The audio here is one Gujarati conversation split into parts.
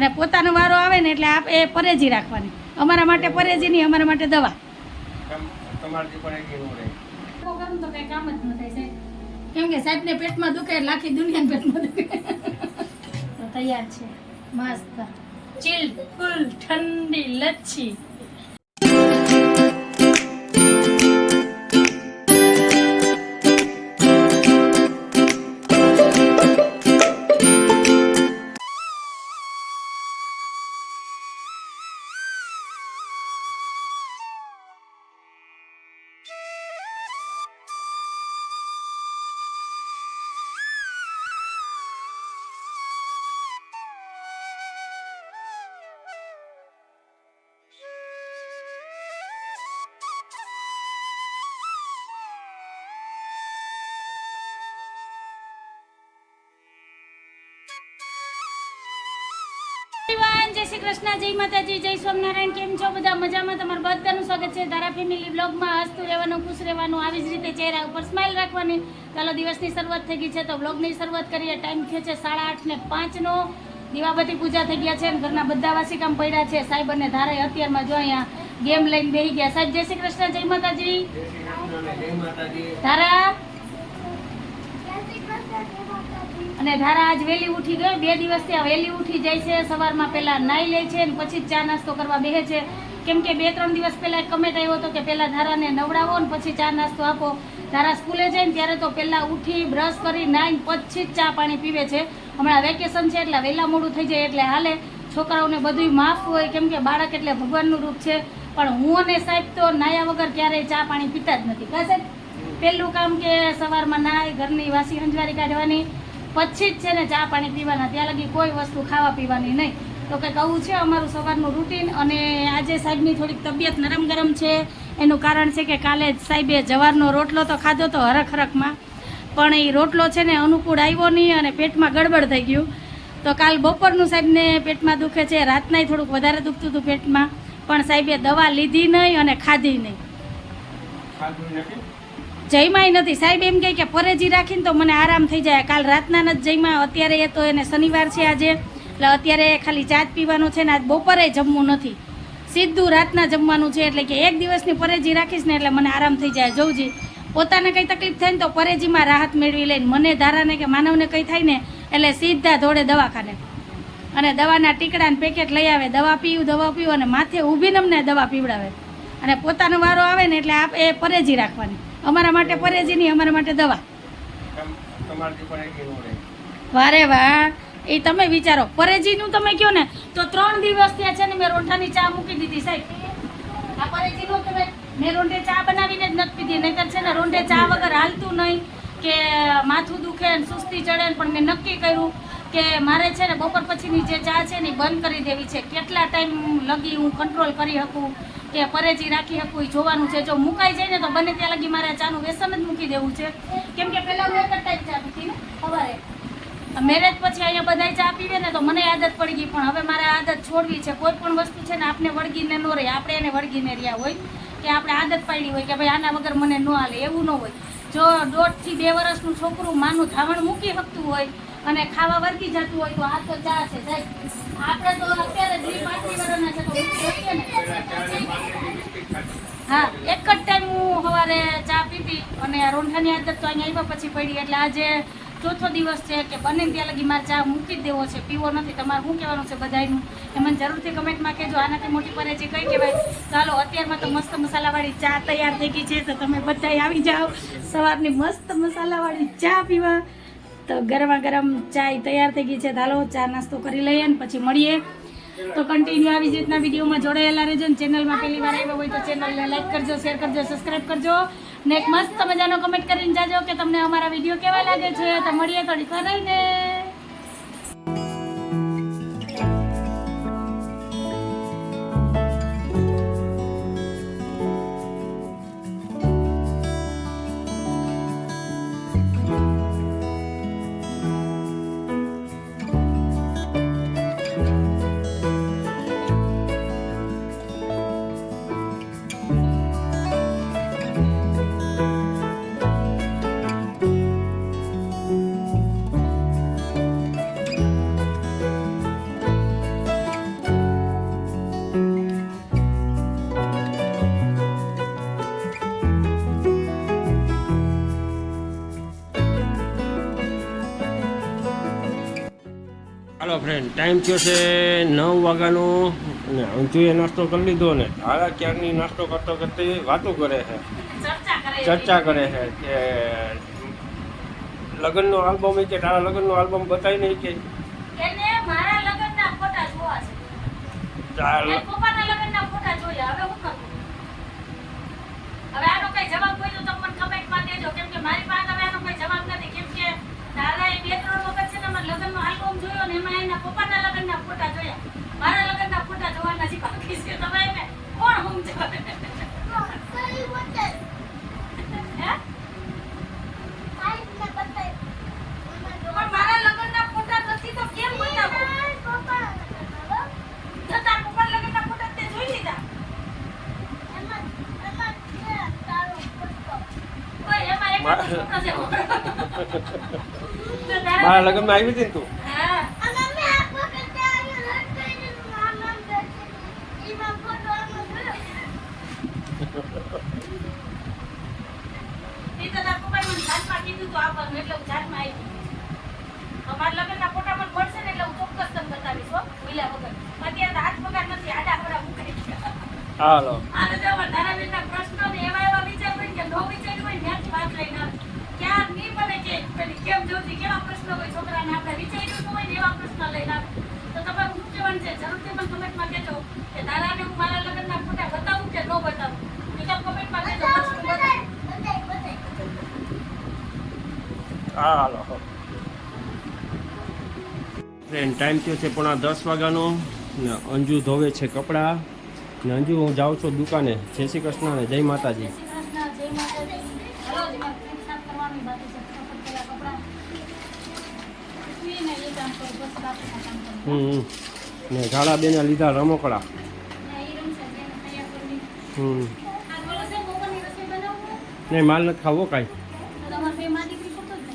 અને પોતાનો વારો આવે ને એટલે આપ એ પરેજી રાખવાની. અમારા માટે પરેજી નહીં અમારા માટે દવા. કામ? જ ન થાય સાહેબ. કેમ કે સાહેબને પેટમાં દુખે એટલે આખી દુનિયાને પેટમાં દુખે. તો તૈયાર છે. મસ્ત. ચીલ ફૂલ ઠંડી લચ્છી. કૃષ્ણ જય માતાજી જય સ્વામિનારાયણ કેમ છો બધા? મજામાં? તમારું બધાનું સ્વાગત છે ધારા ફેમિલી બ્લોગમાં. હસતું રહેવાનું ખુશ રહેવાનું આવી જ રીતે ચહેરા ઉપર સ્માઇલ રાખવાની. ચાલો દિવસની શરૂઆત થઈ ગઈ છે તો બ્લોગની શરૂઆત કરીએ. ટાઈમ થયો છે સાડા આઠ ને પાંચનો. દીવાબતી પૂજા થઈ ગયા છે ઘરના બધા વાસી કામ પડ્યા છે. સાહેબ અને ધારાએ અત્યારમાં જો અહીંયા ગેમ લઈને બેસી ગયા. સાહેબ જય શ્રી કૃષ્ણ જય માતાજી. ધારા અને ધારા આજ વહેલી ઉઠી ગઈ બે દિવસથી આ વહેલી ઉઠી જાય છે. સવારમાં પહેલા નાઈ લે છે અને પછી ચા નાસ્તો કરવા બેસે છે. કેમ કે બે, ત્રણ દિવસ પહેલા કમેન્ટ આવ્યો હતો કે પહેલા ધારાને નવડાવો ને પછી ચા નાસ્તો આપો. ધારા સ્કૂલે જાય ને ત્યારે તો પહેલાં ઉઠી, બ્રશ કરી નાહીને પછી જ ચા પાણી પીવે છે. હમણાં વેકેશન છે એટલે વહેલા મોડું થઈ જાય એટલે હાલે. છોકરાઓને બધું માફ હોય. કેમ કે બાળક એટલે ભગવાનનું રૂપ છે. પણ હું અને સાહેબ તો નાયા વગર ક્યારેય ચા પાણી પીતા જ નથી. કા પહેલું કામ કે સવારમાં નાય ઘરની વાસી હંજવારી કાઢવાની. પછી જ છે ને ચા પાણી પીવાના. ત્યાં લગી કોઈ વસ્તુ ખાવા પીવાની નહીં. તો કંઈક આવું છે અમારું સવારનું રૂટીન અને આજે સાહેબની થોડીક તબિયત નરમ ગરમ છે. એનું કારણ છે કે કાલે સાહેબે જવારનો રોટલો તો ખાધો તો હરખ હરખમાં પણ એ રોટલો છે ને અનુકૂળ આવ્યો નહીં અને પેટમાં ગડબડ થઈ ગયું. તો કાલ બપોરનું સાહેબને પેટમાં દુખે છે. રાતનાય થોડુંક વધારે દુખતું હતું પેટમાં. પણ સાહેબે દવા લીધી નહીં અને ખાધી નહીં. જયમાંય નથી. સાહેબ એમ કહે કે પરેજી રાખીને તો મને આરામ થઈ જાય. કાલ રાતના નથી જયમાં અત્યારે એ તો એને શનિવાર છે આજે. એટલે અત્યારે ખાલી ચા જ પીવાનો છે ને આજ બપોરે જમવું નથી. સીધું રાતના જમવાનું છે એટલે કે એક દિવસની પરેજી રાખીશ ને એટલે મને આરામ થઈ જાય. જોઉજી પોતાને કંઈ તકલીફ થાય ને તો પરેજીમાં રાહત મેળવી લઈને મને ધારાને કે માનવને કંઈ થાય ને એટલે સીધા ધોળે દવાખાને. અને દવાના ટીકડાને પેકેટ લઈ આવે, દવા પીવું દવા પીવું અને માથે ઊભીને અમને દવા પીવડાવે. અને પોતાનો વારો આવે ને એટલે આપ એ પરેજી રાખવાની. અમારા માટે પરેજી નહીં અમારા માટે દવા. વારે વાહ. એ તમે વિચારો પરેજીનું તમે કહો ને? તો ત્રણ દિવસ ત્યાં છે ને મેં રોંઠાની ચા મૂકી દીધી સાહેબ. આ પરેજીનું તમે મેં રોંઢે ચા બનાવીને જ નથી પીધી નહીંતર છે ને રોંઢે ચા વગર હાલતું નહીં કે માથું દુખે ને સુસ્તી ચડે પણ મેં નક્કી કર્યું કે મારે છે ને બપોર પછીની જે ચા છે ને એ બંધ કરી દેવી છે. કેટલા ટાઈમ લગી હું કંટ્રોલ કરી શકું? કે પરેજી રાખી શકું એ જોવાનું છે. જો મુકાઈ જાય ને તો બને ત્યાં લગી મારે ચાનું વ્યસન જ મૂકી દેવું છે. કેમ કે પહેલાં હું એક જ ટાઈમ ચા પીતી ને, સવારે. મેરેજ પછી અહીંયા બધાય ચા પીવે ને તો મને આદત પડી ગઈ, પણ હવે મારે આદત છોડવી છે. કોઈ પણ વસ્તુ છે ને આપણે વળગીને ન રહે, આપણે એને વળગીને રહ્યા હોય કે આપણે આદત પાડી હોય કે ભાઈ આના વગર મને ન હાલે, એવું ન હોય. જો દોઢથી બે વર્ષનું છોકરું માનું ધાવણ મૂકી શકતું હોય અને ખાવા વર્ગી જતું હોય તો આ તો ચા છે. આપણે તો અત્યારે જી પાંત્રીસ વર્ષના છે તો હા, એક જ ટાઈમ હું સવારે ચા પીતી અને રોંઠાની આદત તો અહીંયા આવ્યા પછી પડી. એટલે આજે ચોથો દિવસ છે કે બને ત્યાં લગી મારે ચા મૂકી જ દેવો છે. પીવો નથી. તમારે શું કહેવાનું છે બધાયનું? એ મને જરૂરથી કમેન્ટમાં કહેજો. આનાથી મોટી પરેજી કઈ કહેવાય? ચાલો, અત્યારમાં તો મસ્ત મસાલાવાળી ચા તૈયાર થઈ ગઈ છે. તો તમે બધાય આવી જાઓ. સવારની મસ્ત મસાલાવાળી ચા પીવા. તો ગરમા ગરમ ચાય તૈયાર થઈ ગઈ છે. ચાલો ચા નાસ્તો કરી લઈએ ને પછી મળીએ. તો કન્ટિન્યુ આવી રીતના વિડીયોમાં જોડાયેલા રહેજો ને ચેનલમાં પહેલી વાર આવ્યા હોય તો ચેનલને લાઈક કરજો શેર કરજો સબસ્ક્રાઈબ કરજો. ને એક મસ્ત મજાનો કમેન્ટ કરીને જાજો કે તમને અમારા વીડિયો કેવા લાગે છે. તો મળીએ થોડીક વાર રહીને. ટાઈમ થયો છે નવ વાગ્યાનો ને અંજુએ નાસ્તો કરી લીધો ને હારા ક્યારની નાસ્તો કરતો કરતી વાતો કરે છે. ચર્ચા કરે છે. કે લગ્નનો આલ્બમ કે તારા લગ્નનો આલ્બમ બતાવી નહીં કે? હવે આનો કઈ જવાબ હોય તો તમે મને કમેન્ટમાં દેજો. કેમ કે મારી પાસે હવે આનો કઈ જવાબ નથી. કે દાદાએ બે ત્રણ વખત છે ને મારા લગ્નનો આલ્બમ જોયો ને એમાં એના પપ્પાના લગ્નના ફોટા જોયા. મારા લગ્નના ફોટા જોવાના હજી બાકી છે. તમે એને કોણ સમજાવે હે? પણ મારા લગ્નના ફોટા નથી તો કેમ બતાવું તો તાર પપ્પાના લગ્નના ફોટા તે જોઈ લીધા ઓય એમાં એક જ ફોટો છે તો તારા- લગ્નમાં આવી હતી ને તું? હા ઈ તો તારા પપ્પાએ મને જાતમાં કીધું તું આપવાનું એટલે હું આવી તો મારા લગ્નના ફોટા પણ મળશે ને એટલે હું ચોક્કસ તમને બતાવીશ હો ભૂલ્યા વગર અત્યારે હાથ પગાર નથી આડા પડા ગયા હાલો આને જો અમારા ધારાબેનના પ્રશ્નો ને એવા એવા વિચાર હોય ને કે નો વિચાર્યું હોય ને ત્યાંથી વાત લઈને આવે. ક્યાં નહીં બને કે પેલી કેમ જોતી કેવા પ્રશ્નો હોય છોકરાને આપણે વિચાર્યું હોય ને એવા પ્રશ્નો લઈને આવે. તો તમારું શું કહેવાનું છે? જરૂરથી મને કમેન્ટમાં કહેજો કે દાદાને હું મારા લગ્નના ફોટા બતાવું કે ન બતાવું? એ કમેન્ટમાં કહેજો. પછી હાલો ટ્રેન ટાઈમ થયો છે પણ આ દસ વાગ્યાનો. ને અંજુ ધોવે છે કપડાં. ને અંજુ હું જાઉં છું દુકાને. જય શ્રી કૃષ્ણ ને જય માતાજી જય શ્રી કૃષ્ણ, જય માતાજી. હાલો, હજી મારે ફ્રીજ સાફ કરવાની બાકી છે. ફટાફટ પેલા કપડાં સૂકવીને એ કામ કરું, પછી બાકીના કામ કરું. હમ. ને ઝાડા બેને લીધા રમકડા. હમ આ બોલો છે, બપોરની રસોઈ બનાવવું? ને માલ નથી ખાવો કાંઈ?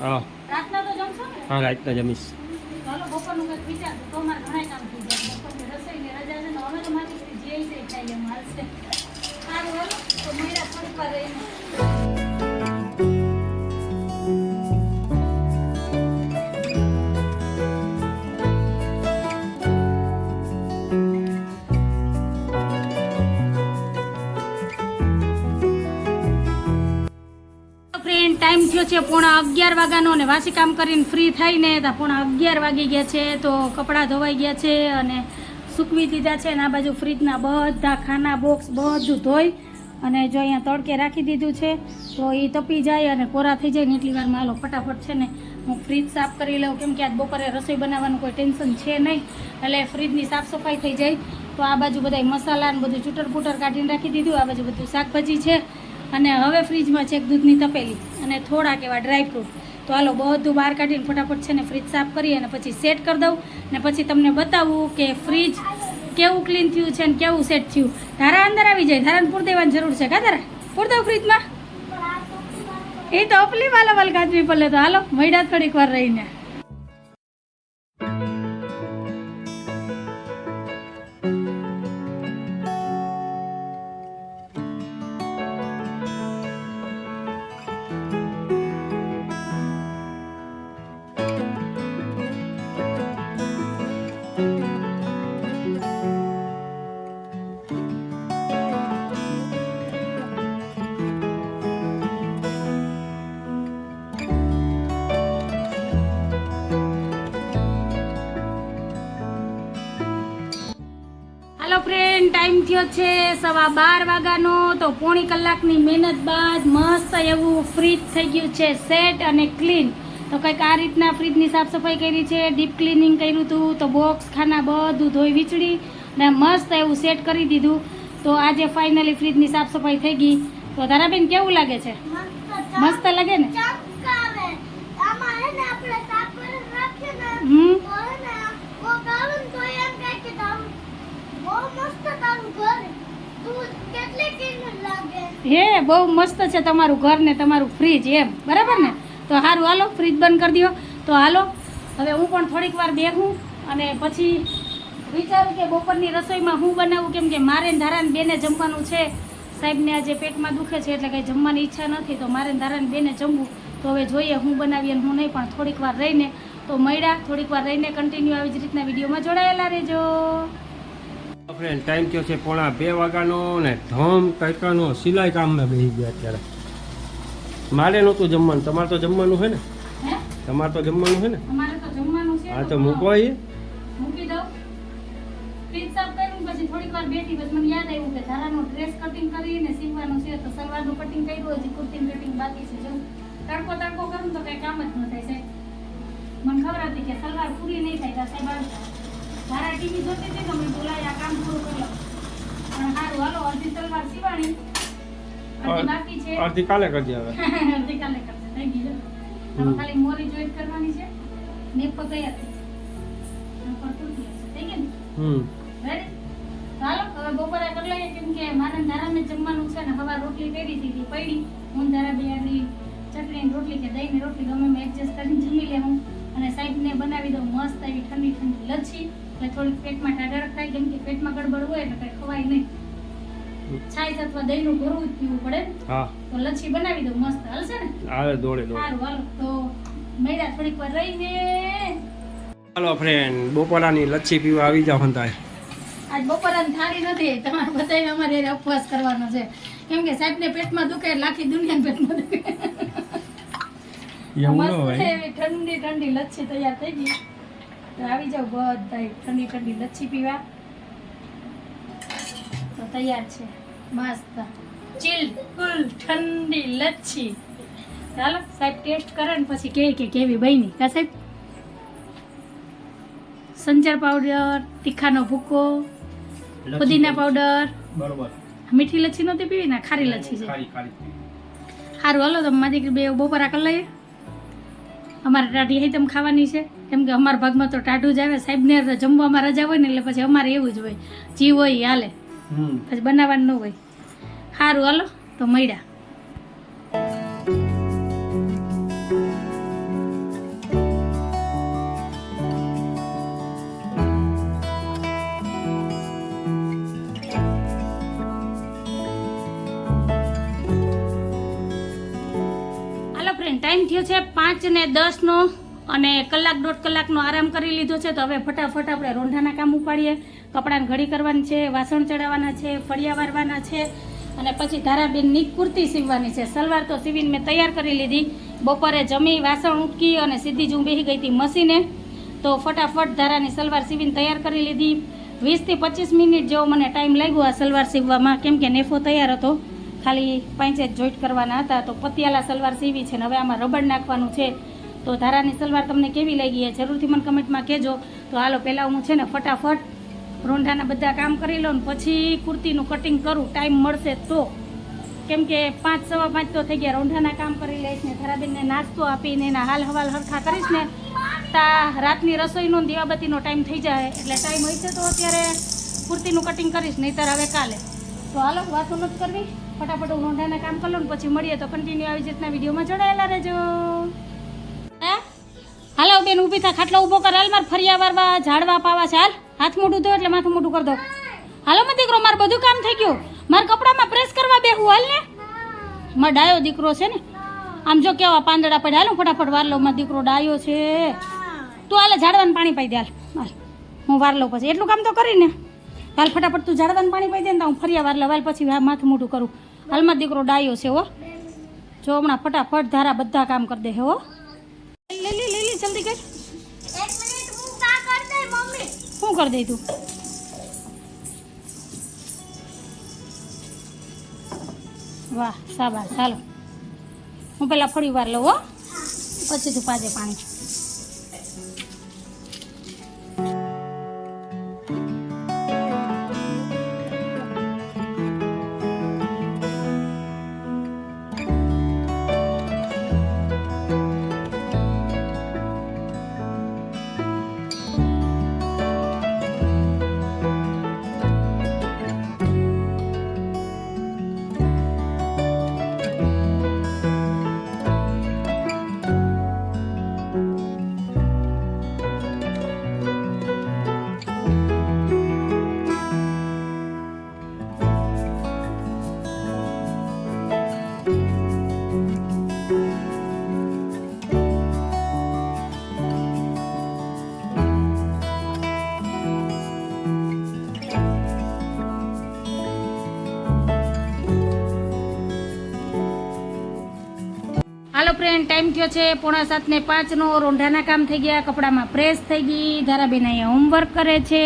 હા? હા રાતના જમીશ ચાલો, બપોરનું છે, પોણા અગિયાર વાગ્યાનો ને વાસી કામ કરીને ફ્રી થઈને તો પોણા અગિયાર વાગી ગયા છે, તો કપડાં ધોવાઈ ગયા છે અને સૂકવી દીધા છે અને આ બાજુ ફ્રીજના બધા ખાના બોક્સ બધું ધોઈ અને જો અહીંયા તડકે રાખી દીધું છે, તો એ તપી જાય અને કોરા થઈ જાય ને એટલી વારમાં હાલો ફટાફટ છે ને હું ફ્રીજ સાફ કરી લઉં. કેમ કે આજ બપોરે રસોઈ બનાવવાનું કોઈ ટેન્શન છે નહીં, એટલે ફ્રીજની સાફ સફાઈ થઈ જાય. તો આ બાજુ બધા મસાલા ને બધું ચૂટર પૂટર કાઢીને રાખી દીધું, આ બાજુ બધું શાકભાજી છે. અને હવે ફ્રીજમાં છે એક દૂધની તપેલી અને થોડાક એવા ડ્રાયફ્રૂટ તો હાલો, બધું બહાર કાઢીને ફટાફટ છે ને ફ્રીજ સાફ કરી અને પછી સેટ કરી દઉં ને પછી તમને બતાવું કે ફ્રીજ કેવું ક્લીન થયું છે ને કેવું સેટ થયું. ધારા અંદર આવી જાય, ધારાને પૂર દેવાની જરૂર છે કા ધારા? પૂર દઉં ફ્રીજમાં એ તો અપલી વાલા વાલ કાચવી પડે તો હાલો મૈડા થોડીક વાર રહીને. છે સવા બાર વાગ્યાનો. તો પોણી કલાકની મહેનત બાદ મસ્ત એવું ફ્રીજ થઈ ગયું છે સેટ અને ક્લીન તો કંઈક આ રીતના ફ્રીજની સાફ સફાઈ કરી છે ડીપ ક્લિનિંગ કર્યું હતું તો બોક્સ ખાના બધું ધોઈ વીચડી ને મસ્ત એવું સેટ કરી દીધું. તો આજે ફાઇનલી ફ્રીજની સાફ સફાઈ થઈ ગઈ. તો ધારાબેન કેવું લાગે છે? મસ્ત લાગે ને? હે, બહુ મસ્ત છે તમારું ઘર ને તમારું ફ્રીજ એમ. બરાબર ને? તો સારું હાલો ફ્રીજ બંધ કરી દો તો હાલો, હવે હું પણ થોડીક વાર બેહું અને પછી વિચારું કે બપોરની રસોઈમાં હું બનાવું, કેમ કે મારે ધારાને બેને જમવાનું છે. સાહેબને આજે પેટમાં દુખે છે, એટલે કંઈ જમવાની ઈચ્છા નથી, તો મારે ધારાને બેને જમવું. તો હવે જોઈએ, હું બનાવીએ અને હું નહીં, પણ થોડીક વાર રહીને. તો મળ્યા, થોડીક વાર રહીને કન્ટિન્યુ આવી જ રીતના વિડીયોમાં જોડાયેલા રહેજો. ફ્રેન્ડ ટાઈમ થયો છે પોણા બે વાગ્યાનો ને ધમ તડકાનો સિલાઈ કામમાં બેસી ગયા અત્યારે. મારે નહોતું જમવાનું. તમારે તો જમવાનું છે ને? તમારે તો જમવાનું છે ને? જમવાનું હા તો મૂકો એ મૂકી દઉં. ફ્રીજ સાફ કર્યું પછી થોડીક વાર બેઠી મને યાદ આવ્યું કે ધારાનો ડ્રેસ કટિંગ કરીને તો સલવારનું કટિંગ કર્યું હજી કુર્તીનું કટિંગ બાકી છે. જો તડકો તડકો કરું તો કઈ કામ જ ન થાય મને ખબર હતી કે સલવાર પૂરી નહીં થાય સાહેબ આવતા ધારા ટીવી તે તમે બોલાય આ કામ પૂરું કરી લો પણ સારું હાલો અડધી સલવાર સીવાણી. અડધી બાકી છે. અડધી કાલે કરજે હવે. અડધી કાલે કરજે થઈ ગઈ હવે ખાલી મોરી જોઈન્ટ કરવાની છે. છે. કુર્તી હશે. થઈ ગઈ ને? હમ. રેડી ચાલો હવે બપોરે કરી લઈએ કેમ કે મારે ધારાને જમવાનું છે ને હવા રોટલી કરી હતી પડી. હું ધારા બે ચટણી રોટલી કે દહીં ને રોટલી ગમે એડજસ્ટ કરીને જમી લેવું અને સાઈડને બનાવી દઉં મસ્ત એવી ઠંડી ઠંડી લચ્છી. એટલે થોડીક પેટમાં ટાઢા રખાય કેમ કે પેટમાં ગડબડ હોય એટલે કઈ ખવાય નહીં. છાશ અથવા દહીંનું ભરવું પીવું પડે. ને. હા. તો લચ્છી બનાવી દઉં મસ્ત. હાલશે ને? હાલે દોડે દોડે. સારું હાલો. તો મેળા થોડીક વાર રહીને હાલો ફ્રેન્ડ બપોરાની લચ્છી પીવા આવી જાઓ હંતાય આજ બપોરાની થાળી નથી તમારે બધાને અમારે ઉપવાસ કરવાનો છે. કેમ કે સાહેબને પેટમાં દુખે એટલે આખી દુનિયાને પેટમાં દુખે. એવું ન હોય. ઠંડી ઠંડી લચ્છી તૈયાર થઈ ગઈ. તો આવી જાવ બધા ઠંડી ઠંડી લચ્છી પીવા. તો તૈયાર છે. મસ્ત. ચીલ કુલ ઠંડી લચ્છી. ચાલો સાહેબ ટેસ્ટ કરે ને પછી કહે કે કેવી બની. કા સાહેબ? સંચાર પાવડર તીખાનો ભૂકો પુદીના પાવડર. બરોબર. મીઠી લચ્છી નહોતી પીવી ને? ખારી લચ્છી છે. સારું હાલો તો મારી દીકરી બે બપોરા કરી લઈએ. અમારે ટાઢી હૈતમ ખાવાની છે. કેમ કે અમારા ભાગમાં તો ટાઢું જ આવે સાહેબને તો જમવામાં રજા હોય ને એટલે પછી અમારે એવું જ હોય. જી હોય એ હાલે. પછી બનાવવાનું ન હોય. સારું હાલો તો મળ્યા. ટાઈમ થયો છે પાંચ ને દસનો. અને કલાક દોઢ કલાકનો આરામ કરી લીધો છે, તો હવે ફટાફટ આપણે રોંઢાના કામ ઉપાડીએ. કપડાને ઘડી કરવાની છે, વાસણ ચડાવવાના છે, ફળિયા વારવાના છે, અને પછી ધારાબેનની કુર્તી સીવવાની છે. સલવાર તો સીવીને મેં તૈયાર કરી લીધી. બપોરે જમી, વાસણ ઉટકી અને સીધી જ હું બેસી ગઈ હતી મશીને. તો ફટાફટ ધારાની સલવાર સીવીને તૈયાર કરી લીધી. વીસથી પચીસ મિનિટ જેવો મને ટાઈમ લાગ્યો આ સલવાર સીવવામાં, કેમ કે નેફો તૈયાર હતો. ખાલી પાંચે જોઈન્ટ કરવાના હતા, તો પતિયાલા સલવાર સીવી છે ને હવે આમાં રબડ નાખવાનું છે. તો ધારાની સલવાર તમને કેવી લાગી એ જરૂરથી મને કમેન્ટમાં કહેજો. તો હાલો, પહેલાં હું છે ને ફટાફટ રોંઢાના બધા કામ કરી લઉં પછી કુર્તીનું કટિંગ કરું, ટાઈમ મળશે તો. કેમ કે પાંચ સવા પાંચ તો થઈ ગયા, રોંઢાના કામ કરી લઈશ ને ધારાબેનને નાસ્તો આપીને એના હાલ હવાલ હરખા કરીશ ને, તા રાતની રસોઈનો દીવાબત્તીનો ટાઈમ થઈ જાય, એટલે ટાઈમ હોય છે તો અત્યારે કુર્તીનું કટિંગ કરીશ, નહીંતર હવે કાલે. તો હાલો, વાતો નથી કરવી. ફટાફટ હું રોંઢાના કામ કરી લઉં પછી મળીએ તો કન્ટિન્યુ આવી રીતના વિડીયોમાં જોડાયેલા રહેજો. હાલો, બેન, ઊભી થા, ખાટલો ઊભો કર. હાલ, માર ફરિયા વારવા ઝાડવા પાવા છે. હાલ, હાથ મોઢું ધો એટલે માથું મોઢું કર દો. હાલો, માં દીકરો, મારું બધું કામ થઈ ગયું. મારા કપડામાં પ્રેસ કરવા બેહું, હાલ ને. મારો ડાયો દીકરો છે ને. આમ જો કેવા પાંદડા પડ્યા. હાલો, ફટાફટ વાર લઉં મારો દીકરો ડાયો છે. તું હાલે, ઝાડવાનું પાણી પાઈ દે, હાલ. હાલ, હું વાર લઉં પછી. એટલું કામ તો કરીને હાલ, ફટાફટ તું ઝાડવાનું પાણી પાઈ દે ને હું ફરિયા વાર લઉં. હાલ, પછી માથું મોઢું કરું. હાલમાં દીકરો ડાયો છે, હો. જો હમણાં ફટાફટ ધારા બધા કામ કરી દે હે. લે જલ્દી કર. એક મિનિટ હું કા કર દે મમ્મી? શું કરી દે તું. વાહ સાબાસ ચાલો હું પેલા ફરી વાર લઉં હો. પછી તું પાજે પાણી. ફ્રેન્ડ ટાઈમ થયો છે. પોણા સાતને પાંચનો રોંઢાના કામ થઈ ગયા. કપડામાં પ્રેસ થઈ ગઈ. ધારાબેન અહીંયા હોમવર્ક કરે છે.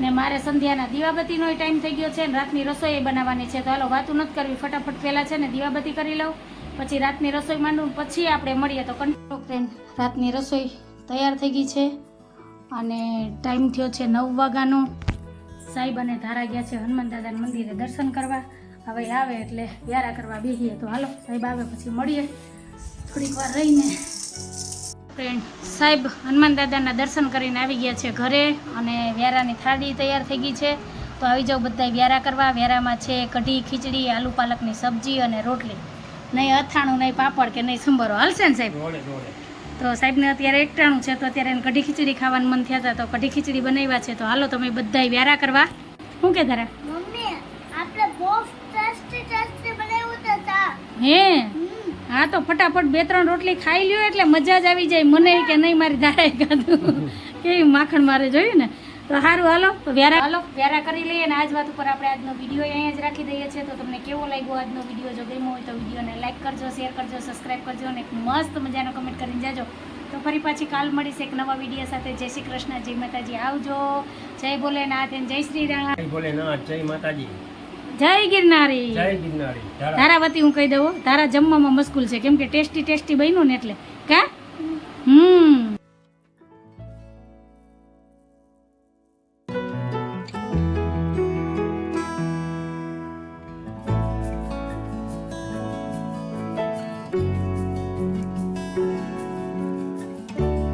ને મારે સંધ્યાના દીવાબત્તીનો ટાઈમ થઈ ગયો છે ને રાતની રસોઈ બનાવવાની છે. તો હાલો, વાતું નથી કરવી. ફટાફટ પહેલાં છે ને દીવાબત્તી કરી લઉં. પછી રાતની રસોઈ માંડું પછી આપણે મળીએ. તો કંટ્રો ફ્રેન્ડ રાતની રસોઈ તૈયાર થઈ ગઈ છે. અને ટાઈમ થયો છે નવ વાગ્યાનો. સાહેબ અને ધારા ગયા છે હનુમાન દાદાના મંદિરે દર્શન કરવા. હવે આવે એટલે વ્યારા કરવા બેસીએ તો હાલો, સાહેબ આવે, પછી મળીએ. થોડીક વાર રહીને ફ્રેન્ડ સાહેબ હનુમાન દાદાના દર્શન કરીને આવી ગયા છે ઘરે અને વ્યારાની થાળી તૈયાર થઈ ગઈ છે. તો આવી જાઓ બધા વ્યારા કરવા. વ્યારામાં છે કઢી ખીચડી આલુ પાલકની સબ્જી અને રોટલી. નહીં અથાણું નહીં પાપડ કે નહીં સંભારો. હાલશે ને સાહેબ? તો સાહેબને અત્યારે એકટાણું છે તો અત્યારે એને કઢી ખીચડી ખાવાનું મન થયા હતા તો કઢી ખીચડી બનાવ્યા છે. તો હાલો તમે બધા વ્યારા કરવા. શું કે ચા. હે. હા, તો ફટાફટ બે ત્રણ રોટલી ખાઈ લ્યો એટલે મજા જ આવી જાય. મને કે નહીં, મારી દાડાએ ખાધું કેવી માખણ મારે જોયું ને? તો સારું હાલો, તો વ્યારા હાલો, વ્યારા કરી લઈએ અને આજ વાત ઉપર આપણે આજનો વીડિયો અહીંયા જ રાખી દઈએ છીએ. તો તમને કેવો લાગ્યો આજનો વીડિયો? જો ગમ્યો હોય તો વિડીયોને લાઈક કરજો, શેર કરજો, સબસ્ક્રાઈબ કરજો અને એક મસ્ત મજાનો કમેન્ટ કરીને જાજો. તો ફરી પાછી કાલ મળીશ એક નવા વીડિયો સાથે. જય શ્રી કૃષ્ણ, જય માતાજી. આવજો. જય ભોલેનાથ જય શ્રી રામ. જય ભોલેનાથ, જય માતાજી. જય ગિરનારી. જય ગિરનારી. ધારા ધારાવતી હું કહી દઉં તારા જમવામાં મસ્કુલ છે. કેમ કે ટેસ્ટી ટેસ્ટી બન્યું ને એટલે. કા? હમ.